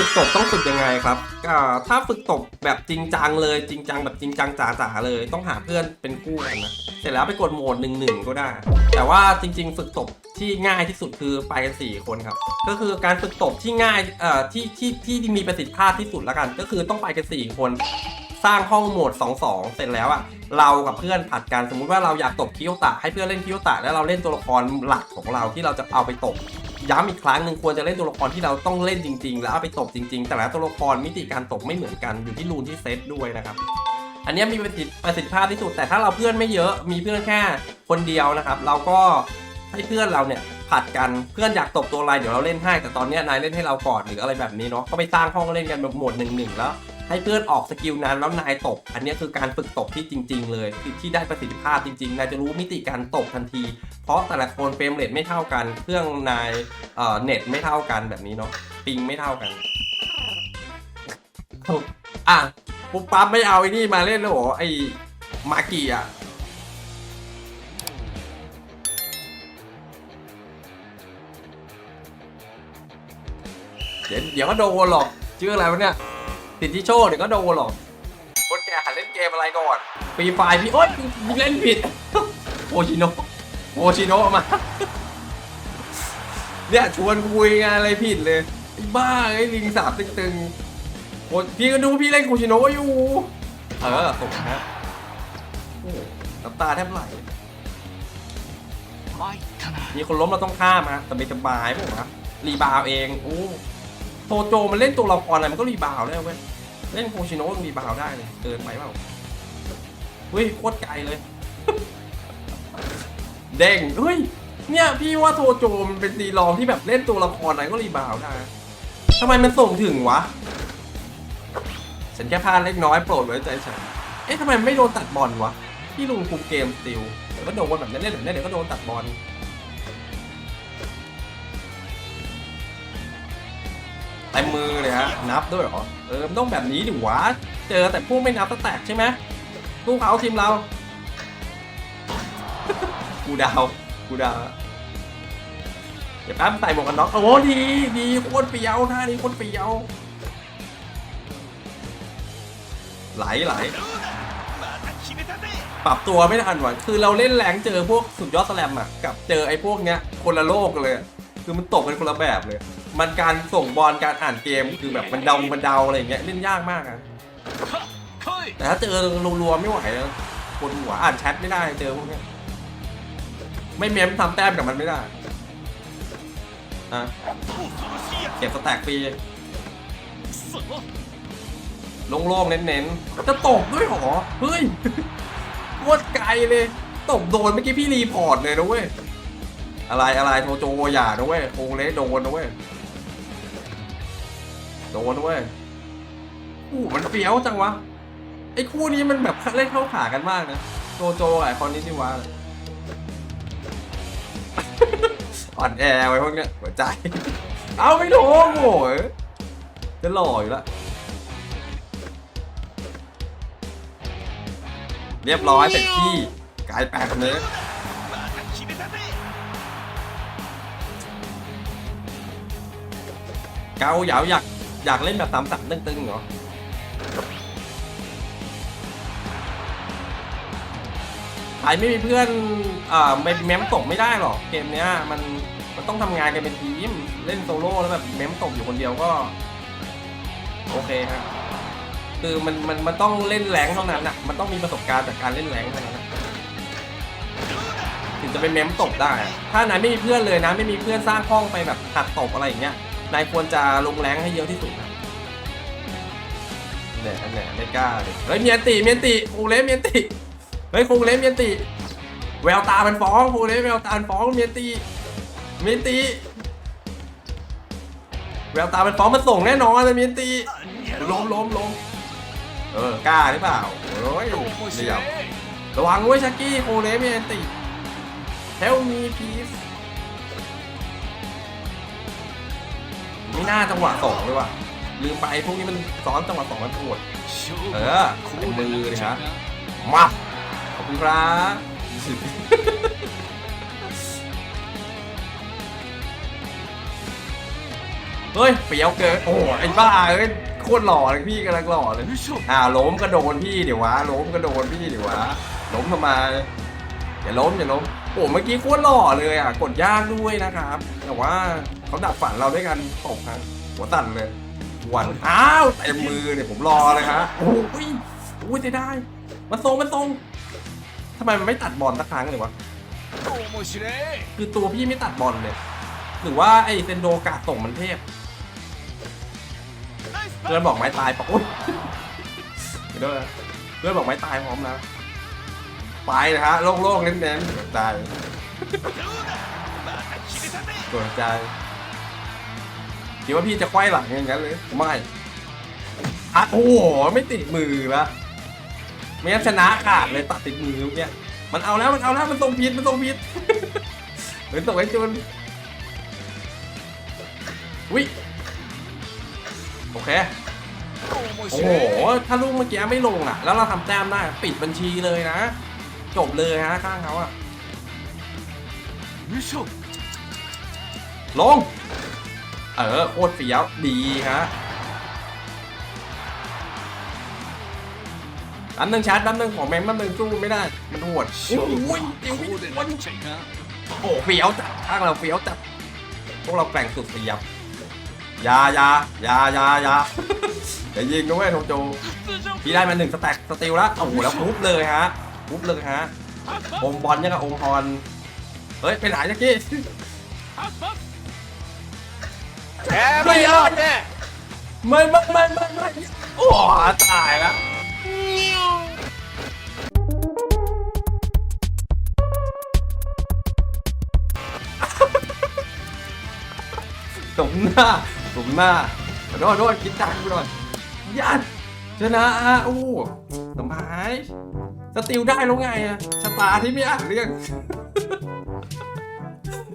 ฝึกตบต้องฝึกยังไงครับถ้าฝึกตบแบบจริงจังเลย จริงจังแบบจริงจังจ๋าๆเลย ต้องหาเพื่อนเป็นคู่กันนะเสร็จแล้วไปกดโหมดหนึ่งหนึ่งก็ได้ แต่ว่าจริง ๆ ฝึกตบที่ง่ายที่สุดคือไปกันสี่คนครับ ก็คือการฝึกตบที่ง่ายเอ่อที่ที่ที่มีประสิทธิภาพที่สุดแล้วกัน ก็คือต้องไปกันสี่คนสร้างห้องโหมด 2-2 เสร็จแล้วอะเรากับเพื่อนผัดกันสมมุติว่าเราอยากตบคิโยตะให้เพื่อนเล่นคิโยตะแล้วเราเล่นตัวละครหลักของเราที่เราจะเอาไปตบ ย้ำอีกครั้งหนึ่งควรจะเล่นตัวละครที่เราต้องเล่นจริง ๆ แล้วเอาไปตบจริง ๆ แต่ละตัวละครมิติการตบไม่เหมือนกันอยู่ที่รูนที่เซตด้วยนะครับอันนี้มีประสิทธิสิทธิภาพที่สุดแต่ถ้าเราเพื่อนไม่เยอะมีเพื่อนแค่คนเดียวนะครับ เราก็ให้เพื่อนเราเนี่ยผัดกันเพื่อนอยากตบตัวอะไรเดี๋ยวเราเล่นให้ แต่ตอนนี้นายเล่นให้เราก่อนหรืออะไรแบบนี้เนาะก็ไปสร้างห้องเล่นกันแบบโหมดหนึ่งหนึ่งแล้ว ให้เพื่อนออกสกิลนั้นแล้วนายตบอันนี้คือการฝึกตบที่จริง ๆ เลยคือที่ได้ประสิทธิภาพจริงๆ นายจะรู้มิติการตบทันที เพราะแต่ละคนเฟรมเรทไม่เท่ากัน เครื่องนายเอ่อเน็ตไม่เท่ากันแบบนี้เนาะปิงไม่เท่ากันอะปุ๊บปั๊บไม่เอาไอ้นี่มาเล่นแล้วเหรอไอ้มากิอะเดี๋ยวเดี๋ยวก็โดนหรอกชื่ออะไรวะเนี่ย ติดที่โชคเดี๋ยวก็โดนหรอกคนแก่หันเล่นเกมอะไรก่อนฟรีไฟพี่โอ๊ยพี่เล่นผิดโอชิโนโอชิโนมาเนี่ยชวนคุยงานอะไรผิดเลยบ้าไอ้ลิงสาบตึงๆพี่ก็ดูพี่เล่นโคชิโนอยู่ เออตกนะน้ำตาแทบไหลมีคนล้มเราต้องข้ามฮะแต่ไม่สบายพวกนะรีบาวเองอู้ โทโจมันเล่นตัวละครอะไรมันก็รีบาวได้เว้ยเล่นโคชิโนะมันรีบาวได้เลยเกินไปเปล่าเฮ้ยโคตรไกลเลย เด้งเฮ้ยเนี่ยพี่ว่าโทโจมันเป็นตีรองที่แบบเล่นตัวละครอะไรก็รีบาวได้ทำไมมันส่งถึงวะฉันแค่พลาดเล็กน้อยโปรดไว้ใจฉันเอ๊ะทำไมมันไม่โดนตัดบอลวะพี่ลุงคุมเกมสติลเดี๋ยวก็โดนแบบนี้เล่นแบบนี้เดี๋ยวก็โดนตัดบอล เต็มมือเลยฮะนับด้วยเหรอเออต้องแบบนี้ดิวะเจอแต่พวกไม่นับแตกใช่ไหมพวกเขาทีมเรากูดาวกูดาวเดี๋ยวแป๊บใส่หมวกกันน็อกโอ้ดีดีโคตรเปียวน่านี้โคตรเปียวไหลไหลปรับตัวไม่ทันวะคือเราเล่นแรงเจอพวกสุดยอดสแลมอะกับเจอไอ้พวกเนี้ยคนละโลกเลย คือมันตกเป็นคนละแบบเลย มันการส่งบอลการอ่านเกมคือแบบมันเดามันเดาอะไรอย่างเงี้ยเล่นยากมากอะแต่ถ้าเจอรัวๆไม่ไหวแล้วปวดหัวอ่านแชทไม่ได้เจอพวกเนี้ยไม่เม้มทำแต้มกับมันไม่ได้อะเก็บสแต็กฟรีโล่งๆเน้นๆจะตกด้วยหรอเฮ้ยโคตรไกลเลยตกโดนเมื่อกี้พี่รีพอร์ตเลยนะเว้ยอะไรอะไรโทโจอย่านะเว้ยโคงเละโดนนะเว้ย โดนเว้ยอู้มันเฟี้ยวจังวะ ไอ้คู่นี้มันแบบเล่นเข้าขากันมากนะ โจโจไอคอนนี้นี่วะอ่อนแอไว้พวกเนี้ยหัวใจ เอาไม่โดนโอ้ยจะหล่ออยู่ละเรียบร้อยเสร็จที่กลายแปดเนื้อเกาเหยาหยัก อยากเล่นแบบสามสามตึงๆเหรอใครไม่มีเพื่อนอ่าไม่เมมตกไม่ได้หรอกเกมเนี้ยมันมันต้องทำงานกันเป็นทีม เล่นโซโล่แล้วแบบเมมตกอยู่คนเดียวก็ โอเคครับคือมันมันมันต้องเล่นแรงเท่านั้นอะมันต้องมีประสบการณ์จากการเล่นแรงเท่านั้นอะถึงจะเป็นเมมตกได้ ถ้านายไม่มีเพื่อนเลยนะ ไม่มีเพื่อนสร้างห้องไปแบบหัดตบอะไรอย่างเงี้ย นายควรจะลงแรงให้เยอะที่สุดนะเนี่ยอันเนี่ยไม่กล้าเลยเฮ้ยเมียนติเมียนติครูเล็เมียนติเฮ้ยครูเล็เมียนติแววตามันฟ้องครูเล็บแววตามันฟ้องเมียนติเมียนติแววตามันฟ้องมันส่งแน่นอนเลยเมียนติล้มล้มล้มเออกล้าหรือเปล่าโอ้ยเดี๋ยวระวังเว้ยชักกี้ครูเล็เมียนติ Help me please ไม่น่าจังหวะสองเลยว่ะลืมไปพวกนี้มันซ้อนจังหวะสองมันปวดเออคู่มือเลยฮะมาขอบคุณครับเฮ้ยเปียวเกินโอ้ไอ้บ้าเอ้ยโคตรหล่อเลยพี่กำลังหล่อเลยอ่าล้มกระโดนพี่เดี๋ยววะล้มกระโดนพี่เดี๋ยววะล้มทำไมอย่าล้มอย่าล้มโอ้เมื่อกี้โคตรหล่อเลยอะกดยากด้วยนะครับ แต่ว่า เขาดักฝันเราด้วยกันตบฮะหัวตันเลยวันอ้าวเต็มมือเนี่ยผมรอเลยฮะโอ้ยโอ้ยจะได้ มันทรงมันทรงทำไมมันไม่ตัดบอลสักครั้งเลยวะคือตัวพี่ไม่ตัดบอลเลยหรือว่าไอเซนโดกาส่งมันเทพเพื่อนบอกไม้ตายปะอุ้ยเด้อเพื่อนบอกไม้ตายพร้อมแล้วไปนะฮะโล่งๆเน้นๆตายกดใจิดว่าพี่จะควยหลังอย่างนั้นเลยไม่อัโอ้โหไม่ติดมือละไม่งั้นชนะขาดเลยตัดติดมือเมื่อกี้มันเอาแล้วมันเอาแล้วมันตรงพิษมันตรงพิษเหมือนตกไอ้จุนวิโอเคโอ้โห ถ้าลูกเมื่อกี้ไม่ลงอะ แล้วเราทำแต้มได้ปิดบัญชีเลยนะ จบเลยฮะข้างเขาอะลง เออโคตรเฟี้ยวดีฮะอันนึงชาร์จแป๊บนึงของแมงแป๊บนึงสู้ไม่ได้ มันหดโอ้ยเดี๋ยววิ่งวัโหเฟี้ยวจัดข้างเราเฟี้ยวจัดพวกเราแกร่งสุดเสียบยายายายายาอย่ายิงนะเว้ยโทโจพี่ได้มาหนึ่งสแต็กสติลละโอ้โหแล้วปุ๊บเลยฮะปุ๊บเลยฮะองบอลยังกับองพรเฮ้ยเป็ไหนเมื่อกี้ แกไม่รอดแน่ไม่ไม่ไม่ไม่ไม่โอ้ตายแล้วสมหน้าสมหน้าขอโทษขอโทษคิดตังค์กูหน่อยยัดชนะอะโอ้สบายสติลได้แล้วไงอะชะตาที่ไม่อ่านเรื่อง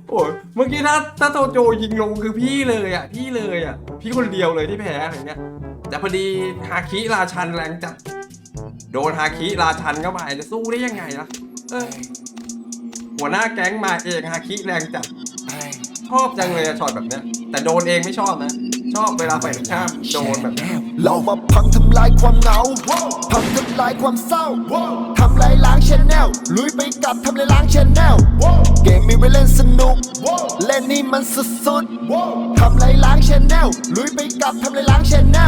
โอ้ยเมื่อกี้ถ้าถ้าโตโจยิงลงคือพี่เลยอะพี่เลยอะพี่คนเดียวเลยที่แพ้อะไรเงี้ยแต่พอดีฮาคิราชันแรงจัดโดนฮาคิราชันเข้าไปจะสู้ได้ยังไงล่ะเออหัวหน้าแก๊งมาเองฮาคิแรงจัดชอบจังเลยอะช็อตแบบเนี้ยแต่โดนเองไม่ชอบนะ ชอบเวลาฝ่ายตรงข้ามโดนแบบนี้เรามาพังทำลายความเหงา พังทำลายความเศร้า ทำลายล้างชแนลลุยไปกับทำลายล้างชแนลเกมมีไว้เล่นสนุก เล่นนี่มันสุดๆทำลายล้างชแนลลุยไปกับทำลายล้างชแนล